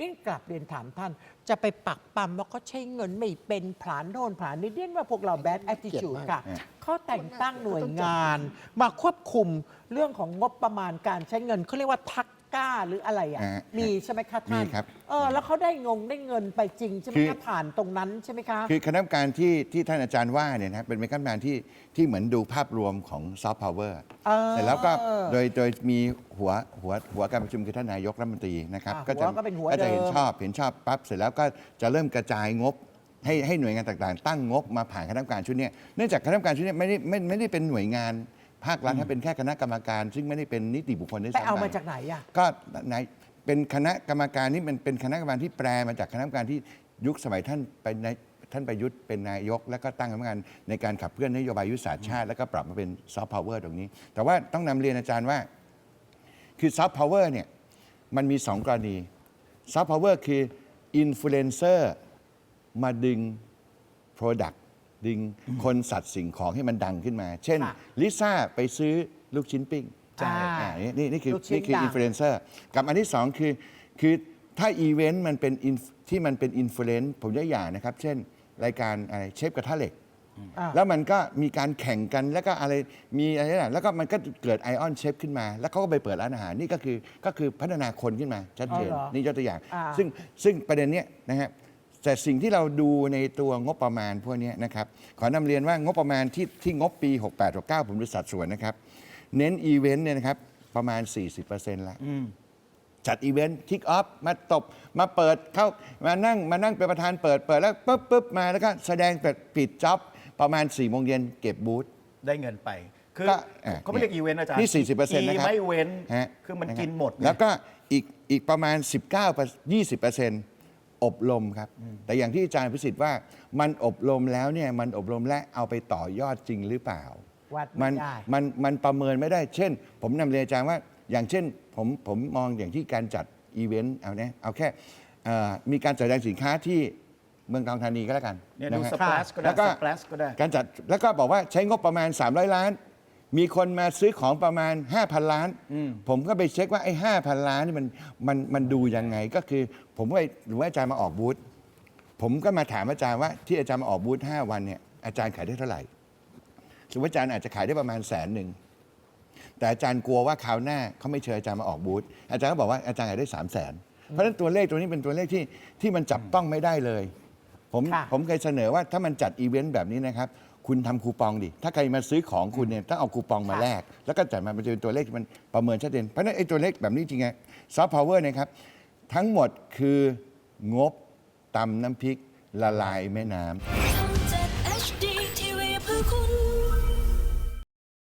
นี่กลับเรียนถามท่าน จะไปปักปั๊มว่าเขาใช้เงินไม่เป็นผลานโน่นผลานนี่เรียนว่าพวกเราแบดแอ t ติจูดเกลียดมากค่ะฮะเขาแต่งตั้งหน่วยงาน มาควบคุมเรื่องของงบประมาณการใช้เงินเขาเรียกว่าทัก ก้าหรืออะไรอะ อ่ามีใช่ไหมคะท่านมีครับ เออแล้วเขาได้งงได้เงินไปจริงใช่ไหมคือ คะผ่านตรงนั้นใช่ไหมคะ คือคณะกรรมการที่ที่ท่านอาจารย์ว่าเนี่ยนะเป็นคณะกรรมการที่ที่เหมือนดูภาพรวมของซอฟต์พาวเวอร์เออเสร็จแล้วก็โดยโดยมีหัวหัวหัวการประชุมคือท่านนายกรัฐมนตรีนะครับอ่าก็จะหัวก็เป็นหัวก็จะเห็นเดิม ชอบเห็นชอบปั๊บเสร็จแล้วก็จะเริ่มกระจายงบ ให้ให้หน่วยงานต่างๆ ตั้งงบมาผ่านคณะกรรมการชุดเนี้ยเนื่องจากคณะกรรมการชุดเนี้ยไม่ได้ไม่ไม่ได้เป็นหน่วยงาน ภาครัฐนะเป็นแค่คณะกรรมการ ซึ่งไม่ได้เป็นนิติบุคคลด้วยไปซ้ำเอาไปมาจากไหนอะ ก็ในเป็นคณะกรรมการนี่มันเป็นคณะกรรมการที่แปลมาจากคณะกรรมการที่ยุคสมัยท่านไปในท่านประยุทธ์เป็นนายก แล้วก็ตั้งคณะกรรมการในการขับเคลื่อนนโยบายยุทธศาสตร์ชาติ แล้วก็ปรับมาเป็นซอฟต์พาวเวอร์ตรงนี้ แต่ว่าต้องนำเรียนอาจารย์ว่า คือซอฟต์พาวเวอร์เนี่ยมันมีสองกรณีซอฟต์พาวเวอร์คืออินฟลูเอนเซอร์มาดึง Product ดึงคนสัตว์สิ่งของให้มันดังขึ้นมา เช่นค่ะลิซ่าไปซื้อลูกชิ้นปิ้งใช่อ่านี่นี่นี่คือลูกชิ้นนี่คือดัง อินฟลูเอนเซอร์กับอันที่สองคือคือถ้าอีเวนต์มันเป็น inf- ที่มันเป็นอินฟลูเอนซ์ผมยกอย่างนะครับ เช่นรายการอะไรเชฟกระทะเหล็ก อ่า แล้วมันก็มีการแข่งกันแล้วก็อะไรมีอะไรนะแล้วก็มันก็เกิดไอออนเชฟขึ้นมา แล้วเขาก็ไปเปิดร้านอาหารนี่ก็คือก็คือพัฒนาคนขึ้นมาชัดเจนอ๋อเหรอนี่ยกตัวอย่าง อ่า ซึ่งซึ่งประเด็นเนี้ยนะฮะ แต่สิ่งที่เราดูในตัวงบประมาณพวกเนี้ยนะครับขอนำเรียนว่างบประมาณที่ที่งบปี 68 69 ผมดูสัดส่วนนะครับ เน้นอีเวนต์เนี่ยนะครับประมาณ 40%ละจัดอีเวนต์คิกออฟมาตบ มาเปิดเข้ามานั่งมานั่งเป็นประธานเปิดเปิดแล้วปุ๊บปุ๊บมาแล้วก็แสดงปิดปิดจ็อบประมาณ4ี่โมงเย็นเก็บบูธได้เงินไป คือก็อะเขาไม่เรียกอีเวนต์อาจารย์นี่40%นะครับไม่เว้นฮะคือมันนะรับกินหมดไงแล้วก็อีกอีกประมาณ 19 20อ บรมครับ แต่อย่างที่อาจารย์พิสิทธิ์ว่ามันอบรมแล้วเนี่ยมันอบรมและเอาไปต่อยอดจริงหรือเปล่า วัดไม่มันได้ มันมันประเมินไม่ได้ เช่น ผมนำเรียนอาจารย์ว่า อย่างเช่นผมผมมองอย่างที่การจัดอีเวนต์เอาเนี่ยเอาแค่เอ่อมีการจัดแสดงสินค้าที่เมืองทองธานีก็แล้วกันเนี่ยดูะฮะ สเปลชก็ได้แล้วก็ สเปลชก็ได้ การจัดแล้วก็บอกว่าใช้งบประมาณ 300 ล้าน มีคนมาซื้อของประมาณ 5,000 ล้าน ผมก็ไปเช็คว่าไอ้5,000ล้านนี่มันมันมันดูยังไงก็คือ ผมไปหรือว่าอาจารย์มาออกบูธผมก็มาถามอาจารย์ว่าที่อาจารย์มาออกบูธ5วันเนี่ยอาจารย์ขายได้เท่าไหร่สมมติอาจารย์อาจจะขายได้ประมาณแสนหนึ่งแต่อาจารย์กลัวว่าคราวหน้าเขาไม่เชิญอาจารย์มาออกบูธอาจารย์ก็บอกว่าอาจารย์ขายได้3 0 0แสนเพราะฉะนั้นตัวเลขตัวนี้เป็นตัวเลขที่ที่มันจับต้องไม่ได้เลย ผมค่ะ ผมเคยเสนอว่าถ้ามันจัดอีเวนต์แบบนี้นะครับ คุณทำคูปองดิ ถ้าใครมาซื้อของคุณเนี่ยต้องเอาคูปองมาแลก แล้วก็จ่ายมามันจะเป็นตัวเลขที่มันประเมินชัดเจน เพราะฉะนั้นไอ้ตัวเลขแบบนี้จริงไงซอฟต์พาวเวอร์นะครับ ทั้งหมดคืองบตำน้ำพริกละลายแม่น้ำ ทำจาก HD TV